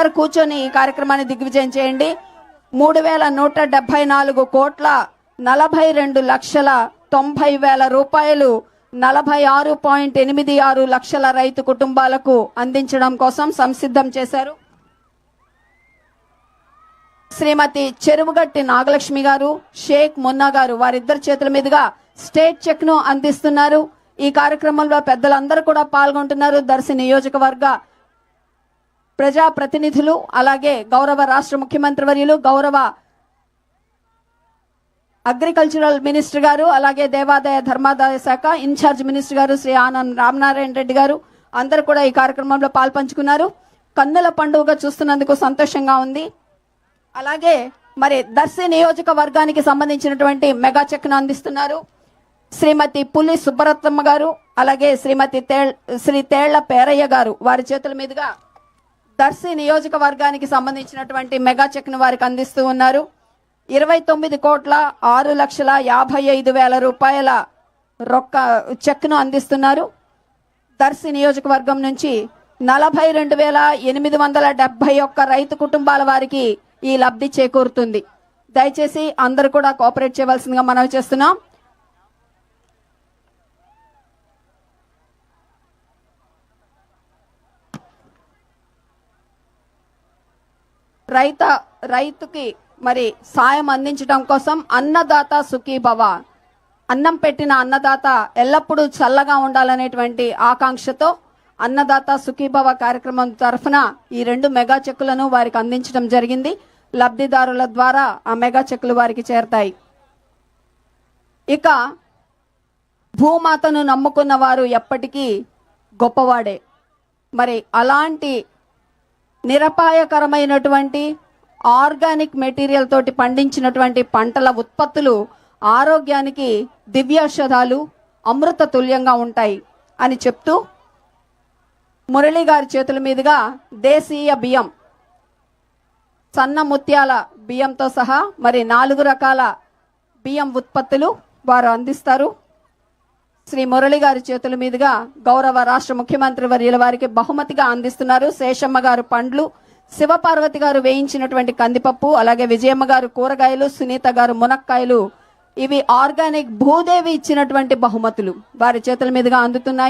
అందరు కూర్చొని ఈ కార్యక్రమాన్ని దిగ్విజయం చేయండి. మూడు వేల నూట డెబ్బై నాలుగు కోట్ల నలభై రెండు లక్షల తొంభై వేల రూపాయలు నలభై ఆరు పాయింట్ ఎనిమిది ఆరు లక్షల రైతు కుటుంబాలకు అందించడం కోసం సంసిద్ధం చేశారు. శ్రీమతి చెరువుగట్టి నాగలక్ష్మి గారు షేక్ మున్నా గారు వారిద్దరి చేతుల మీదుగా స్టేట్ చెక్ను అందిస్తున్నారు. ఈ కార్యక్రమంలో పెద్దలందరూ కూడా పాల్గొంటున్నారు. దర్శి నియోజకవర్గ ప్రజా ప్రతినిధులు అలాగే గౌరవ రాష్ట్ర ముఖ్యమంత్రి వర్యులు గౌరవ అగ్రికల్చరల్ మినిస్టర్ గారు అలాగే దేవాదాయ ధర్మాదాయ శాఖ ఇన్ఛార్జ్ మినిస్టర్ గారు శ్రీ ఆనంద్ రామనారాయణ రెడ్డి గారు అందరూ కూడా ఈ కార్యక్రమంలో పాల్పంచుకున్నారు. కన్నుల పండుగ చూస్తున్నందుకు సంతోషంగా ఉంది. అలాగే మరి దర్శి నియోజకవర్గానికి సంబంధించినటువంటి మెగా చెక్ను అందిస్తున్నారు. శ్రీమతి పులి సుబ్బరత్నమ్మ గారు అలాగే శ్రీమతి తేళ్ శ్రీ తేళ్ళ పేరయ్య గారు వారి చేతుల మీదుగా దర్శి నియోజకవర్గానికి సంబంధించినటువంటి మెగా చెక్ను వారికి అందిస్తూ ఉన్నారు. ఇరవై తొమ్మిది కోట్ల ఆరు లక్షల యాభై ఐదు వేల రూపాయల రొక్క చెక్ను అందిస్తున్నారు. దర్శి నియోజకవర్గం నుంచి నలభై రెండు వేల ఎనిమిది వందల డెబ్బై ఒక్క రైతు కుటుంబాల వారికి ఈ లబ్ధి చేకూరుతుంది. దయచేసి అందరూ కూడా కోఆపరేట్ చేయవలసిందిగా మనవి చేస్తున్నాం. రైత రైతుకి మరి సాయం అందించడం కోసం అన్నదాత సుఖీభవ అన్నం పెట్టిన అన్నదాత ఎల్లప్పుడూ చల్లగా ఉండాలనేటువంటి ఆకాంక్షతో అన్నదాత సుఖీభవ కార్యక్రమం తరఫున ఈ రెండు మెగా చెక్కులను వారికి అందించడం జరిగింది. లబ్ధిదారుల ద్వారా ఆ మెగా చెక్కులు వారికి చేరతాయి. ఇక భూమాతను నమ్ముకున్న వారు ఎప్పటికీ గొప్పవాడే. మరి అలాంటి నిరపాయకరమైనటువంటి ఆర్గానిక్ మెటీరియల్ తోటి పండించినటువంటి పంటల ఉత్పత్తులు ఆరోగ్యానికి దివ్యౌషధాలు అమృత తుల్యంగా ఉంటాయి అని చెప్తూ మురళి గారి చేతుల మీదుగా దేశీయ బియ్యం సన్న ముత్యాల బియ్యంతో సహా మరి నాలుగు రకాల బియ్యం ఉత్పత్తులు వారు అందిస్తారు. శ్రీ మురళి గారి చేతుల మీదుగా గౌరవ రాష్ట్ర ముఖ్యమంత్రి వర్యుల వారికి బహుమతిగా అందిస్తున్నారు. శేషమ్మ గారు పండ్లు శివపార్వతి గారు వేయించినటువంటి కందిపప్పు అలాగే విజయమ్మ గారు కూరగాయలు సునీత గారు మునక్కాయలు ఇవి ఆర్గానిక్ భూదేవి ఇచ్చినటువంటి బహుమతులు. వారి చేతుల మీదుగా అందుతున్నాయి.